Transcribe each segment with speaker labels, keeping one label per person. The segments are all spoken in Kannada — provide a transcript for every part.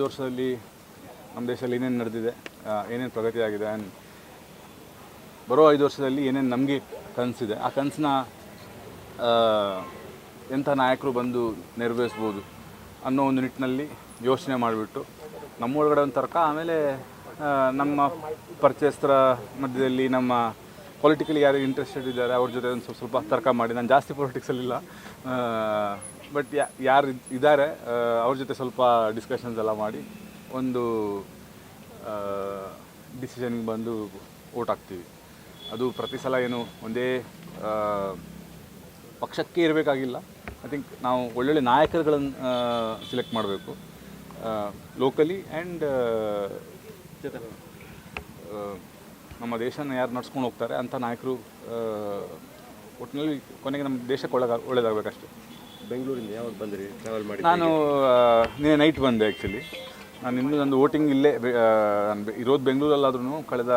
Speaker 1: ವರ್ಷದಲ್ಲಿ ನಮ್ಮ ದೇಶದಲ್ಲಿ ಏನೇನು ನಡೆದಿದೆ ಏನೇನು ಪ್ರಗತಿ ಆಗಿದೆ ಆ್ಯಂಡ್ ಬರೋ ಐದು ವರ್ಷದಲ್ಲಿ ಏನೇನು ನಮಗೆ ಕನಸಿದೆ, ಆ ಕನಸನ್ನ ಎಂಥ ನಾಯಕರು ಬಂದು ನೆರವೇರಿಸ್ಬೋದು ಅನ್ನೋ ಒಂದು ನಿಟ್ಟಿನಲ್ಲಿ ಯೋಚನೆ ಮಾಡಿಬಿಟ್ಟು ನಮ್ಮೊಳಗಡೆ ಒಂದು ತರ್ಕ, ಆಮೇಲೆ ನಮ್ಮ ಪರಿಚಯಸ್ಥರ ಮಧ್ಯದಲ್ಲಿ ನಮ್ಮ ಪೊಲಿಟಿಕಲಿ ಯಾರು ಇಂಟ್ರೆಸ್ಟೆಡ್ ಇದ್ದಾರೆ, ಅವ್ರ ಜೊತೆ ಒಂದು ಸ್ವಲ್ಪ ಸ್ವಲ್ಪ ತರ್ಕ ಮಾಡಿ. ನಾನು ಜಾಸ್ತಿ ಪೊಲಿಟಿಕ್ಸಲ್ಲಿಲ್ಲ ಬಟ್ ಯಾರು ಇದ್ದಾರೆ ಅವ್ರ ಜೊತೆ ಸ್ವಲ್ಪ ಡಿಸ್ಕಷನ್ಸ್ ಎಲ್ಲ ಮಾಡಿ ಒಂದು ಡಿಸಿಷನ್ಗೆ ಬಂದು ಓಟ್ ಹಾಕ್ತೀವಿ. ಅದು ಪ್ರತಿ ಸಲ ಏನು ಒಂದೇ ಪಕ್ಷಕ್ಕೆ ಇರಬೇಕಾಗಿಲ್ಲ. ಐ ಥಿಂಕ್ ನಾವು ಒಳ್ಳೊಳ್ಳೆ ನಾಯಕರುಗಳನ್ನು ಸಿಲೆಕ್ಟ್ ಮಾಡಬೇಕು. ಲೋಕಲಿ ಆ್ಯಂಡ್ ನಮ್ಮ ದೇಶನ ಯಾರು ನಡ್ಸ್ಕೊಂಡು ಹೋಗ್ತಾರೆ ಅಂಥ ನಾಯಕರು ಒಟ್ಟಿನಲ್ಲಿ ಕೊನೆಗೆ ನಮ್ಮ ದೇಶಕ್ಕೆ ಒಳ್ಳೆದ ಒಳ್ಳೇದಾಗಬೇಕಷ್ಟೆ.
Speaker 2: ಬೆಂಗಳೂರಿಂದ ಯಾವಾಗ ಬಂದ್ರಿ? ಟ್ರಾವೆಲ್ ಮಾಡಿ
Speaker 1: ನಾನು ನಿನ್ನೆ ನೈಟ್ ಬಂದೆ ಆ್ಯಕ್ಚುಲಿ ನಾನು ಇನ್ನೂ ನಂದು ವೋಟಿಂಗ್ ಇಲ್ಲೇ ನಾನು ಇರೋದು ಬೆಂಗಳೂರಲ್ಲಾದ್ರೂ ಕಳೆದ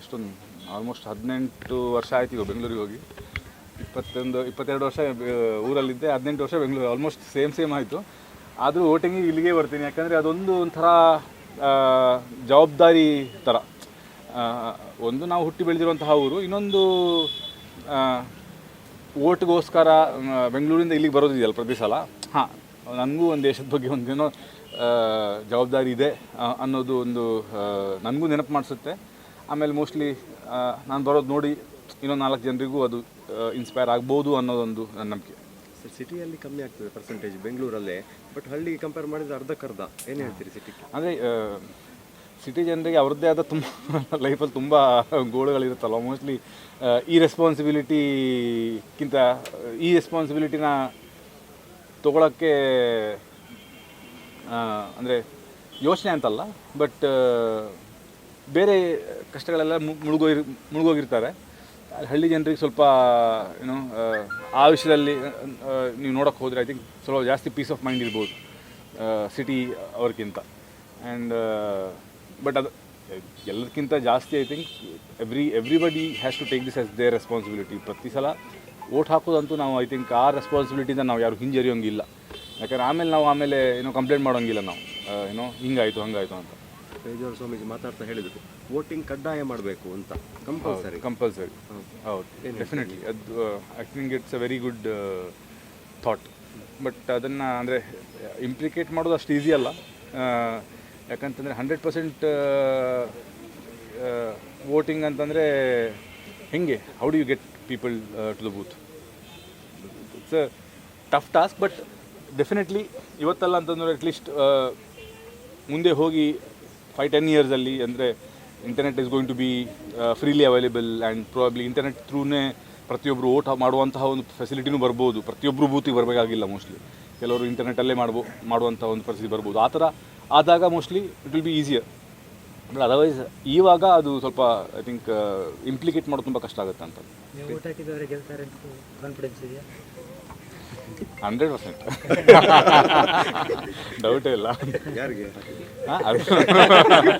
Speaker 1: ಎಷ್ಟೊಂದು ಆಲ್ಮೋಸ್ಟ್ ಹದಿನೆಂಟು ವರ್ಷ ಆಯ್ತು ಈಗ ಬೆಂಗಳೂರಿಗೆ ಹೋಗಿ. ಇಪ್ಪತ್ತೊಂದು, ಇಪ್ಪತ್ತೆರಡು ವರ್ಷ ಊರಲ್ಲಿದ್ದೆ, ಹದಿನೆಂಟು ವರ್ಷ ಬೆಂಗಳೂರು ಆಲ್ಮೋಸ್ಟ್ ಸೇಮ್ ಸೇಮ್ ಆಯಿತು. ಆದರೂ ವೋಟಿಂಗಿಗೆ ಇಲ್ಲಿಗೆ ಬರ್ತೀನಿ, ಯಾಕಂದರೆ ಅದೊಂದು ಒಂಥರ ಜವಾಬ್ದಾರಿ ಥರ ಒಂದು ನಾವು ಹುಟ್ಟಿ ಬೆಳೆದಿರುವಂತಹ ಊರು, ಇನ್ನೊಂದು ಓಟ್ಗೋಸ್ಕರ ಬೆಂಗಳೂರಿಂದ ಇಲ್ಲಿಗೆ ಬರೋದಿದೆಯಲ್ಲ ಪ್ರತಿ ಸಲ? ಹಾಂ. ನನಗೂ ಒಂದು ದೇಶದ ಬಗ್ಗೆ ಒಂದೇನೋ ಜವಾಬ್ದಾರಿ ಇದೆ ಅನ್ನೋದು ಒಂದು ನನಗೂ ನೆನಪು ಮಾಡಿಸುತ್ತೆ. ಆಮೇಲೆ ಮೋಸ್ಟ್ಲಿ ನಾನು ಬರೋದು ನೋಡಿ ಇನ್ನೊಂದು ನಾಲ್ಕು ಜನರಿಗೂ ಅದು ಇನ್ಸ್ಪೈರ್ ಆಗ್ಬೋದು ಅನ್ನೋದೊಂದು ನನ್ನ ನಂಬಿಕೆ.
Speaker 2: ಸರ್ ಸಿಟಿಯಲ್ಲಿ ಕಮ್ಮಿ ಆಗ್ತದೆ ಪರ್ಸೆಂಟೇಜ್ ಬೆಂಗಳೂರಲ್ಲೇ. ಬಟ್ ಹಳ್ಳಿಗೆ ಕಂಪೇರ್ ಮಾಡಿದರೆ ಅರ್ಧಕ್ಕರ್ಧ. ಏನು ಹೇಳ್ತೀರಿ ಸಿಟಿ
Speaker 1: ಅಂದರೆ ಸಿಟಿ ಜನರಿಗೆ ಅವ್ರದ್ದೇ ಆದ ತುಂಬ ಲೈಫಲ್ಲಿ ತುಂಬ ಗೋಳುಗಳಿರುತ್ತಲ್ಲ ಮೋಸ್ಟ್ಲಿ ಈ ರೆಸ್ಪಾನ್ಸಿಬಿಲಿಟಿಗಿಂತ ಈ ರೆಸ್ಪಾನ್ಸಿಬಿಲಿಟಿನ ತೊಗೊಳಕ್ಕೆ ಅಂದರೆ ಯೋಚನೆ ಅಂತಲ್ಲ ಬಟ್ ಬೇರೆ ಕಷ್ಟಗಳೆಲ್ಲ ಮು- ಮುಳುಗೋಗಿರ್ ಮುಳುಗೋಗಿರ್ತಾರೆ. ಹಳ್ಳಿ ಜನರಿಗೆ ಸ್ವಲ್ಪ, ಏನು, ಆ ವಿಷಯದಲ್ಲಿ ನೀವು ನೋಡೋಕ್ಕೆ ಹೋದರೆ ಐ ಥಿಂಕ್ ಸ್ವಲ್ಪ ಜಾಸ್ತಿ ಪೀಸ್ ಆಫ್ ಮೈಂಡ್ ಇರ್ಬೋದು ಸಿಟಿ ಅವ್ರಿಗಿಂತ. ಆ್ಯಂಡ್ ಬಟ್ ಅದು ಎಲ್ಲದಕ್ಕಿಂತ ಜಾಸ್ತಿ I think every everybody has to take this as their responsibility ಪ್ರತಿ ಸಲ ಓಟ್ ಹಾಕೋದಂತೂ ನಾವು ಐ ಥಿಂಕ್ ಆ ರೆಸ್ಪಾನ್ಸಿಬಿಲಿಟಿಯಿಂದ ನಾವು ಯಾರು ಹಿಂಜರಿಯೋಂಗಿಲ್ಲ. ಯಾಕಂದ್ರೆ ಆಮೇಲೆ ನಾವು ಆಮೇಲೆ ಏನೋ ಕಂಪ್ಲೇಂಟ್ ಮಾಡೋಂಗಿಲ್ಲ ನಾವು. ಏನೋ ಹಿಂಗಾಯಿತು ಹಂಗಾಯಿತು ಅಂತ.
Speaker 2: ಪೇಜಾವರ ಸ್ವಾಮೀಜಿ ಮಾತಾಡ್ತಾ ಹೇಳಿದ್ರು ವೋಟಿಂಗ್ ಕಡ್ಡಾಯ ಮಾಡಬೇಕು ಅಂತ. ಕಂಪಲ್ಸರಿ
Speaker 1: ಕಂಪಲ್ಸರಿ ಹೌದು. ಡೆಫಿನೆಟ್ಲಿ ಅದು I think it's a very good thought but ಅದನ್ನು ಅಂದರೆ ಇಂಪ್ಲಿಕೇಟ್ ಮಾಡೋದು ಅಷ್ಟು ಈಸಿ ಅಲ್ಲ. ಯಾಕಂತಂದರೆ ಹಂಡ್ರೆಡ್ ಪರ್ಸೆಂಟ್ ವೋಟಿಂಗ್ ಅಂತಂದರೆ ಹೆಂಗೆ? How do you get people to the booth it's a tough task but definitely ಇವತ್ತಲ್ಲ ಅಂತಂದ್ರೆ ಅಟ್ಲೀಸ್ಟ್ ಮುಂದೆ ಹೋಗಿ ಫೈವ್ ಟೆನ್ ಇಯರ್ಸಲ್ಲಿ ಅಂದರೆ internet is going to be freely available and probably internet ಥ್ರೂನೇ ಪ್ರತಿಯೊಬ್ಬರು ಓಟ್ ಮಾಡುವಂತಹ ಒಂದು ಫೆಸಿಲಿಟಿನೂ ಬರ್ಬೋದು. ಪ್ರತಿಯೊಬ್ಬರು ಬೂತಿಗೆ ಬರಬೇಕಾಗಿಲ್ಲ ಮೋಸ್ಟ್ಲಿ ಕೆಲವರು ಇಂಟರ್ನೆಟಲ್ಲೇ ಮಾಡ್ಬೋ ಮಾಡುವಂಥ ಒಂದು ಪರಿಸ್ಥಿತಿ ಬರ್ಬೋದು. ಆ ಥರ ಆದಾಗ mostly it will be easier but otherwise ಇವಾಗ ಅದು ಸ್ವಲ್ಪ ಐ ಥಿಂಕ್ ಇಂಪ್ಲಿಕೇಟ್ ಮಾಡೋದು ತುಂಬ ಕಷ್ಟ ಆಗುತ್ತೆ ಅಂತ. ಹಂಡ್ರೆಡ್ ಪರ್ಸೆಂಟ್ ಡೌಟೇ ಇಲ್ಲ.
Speaker 2: ಯಾರಿಗೆ?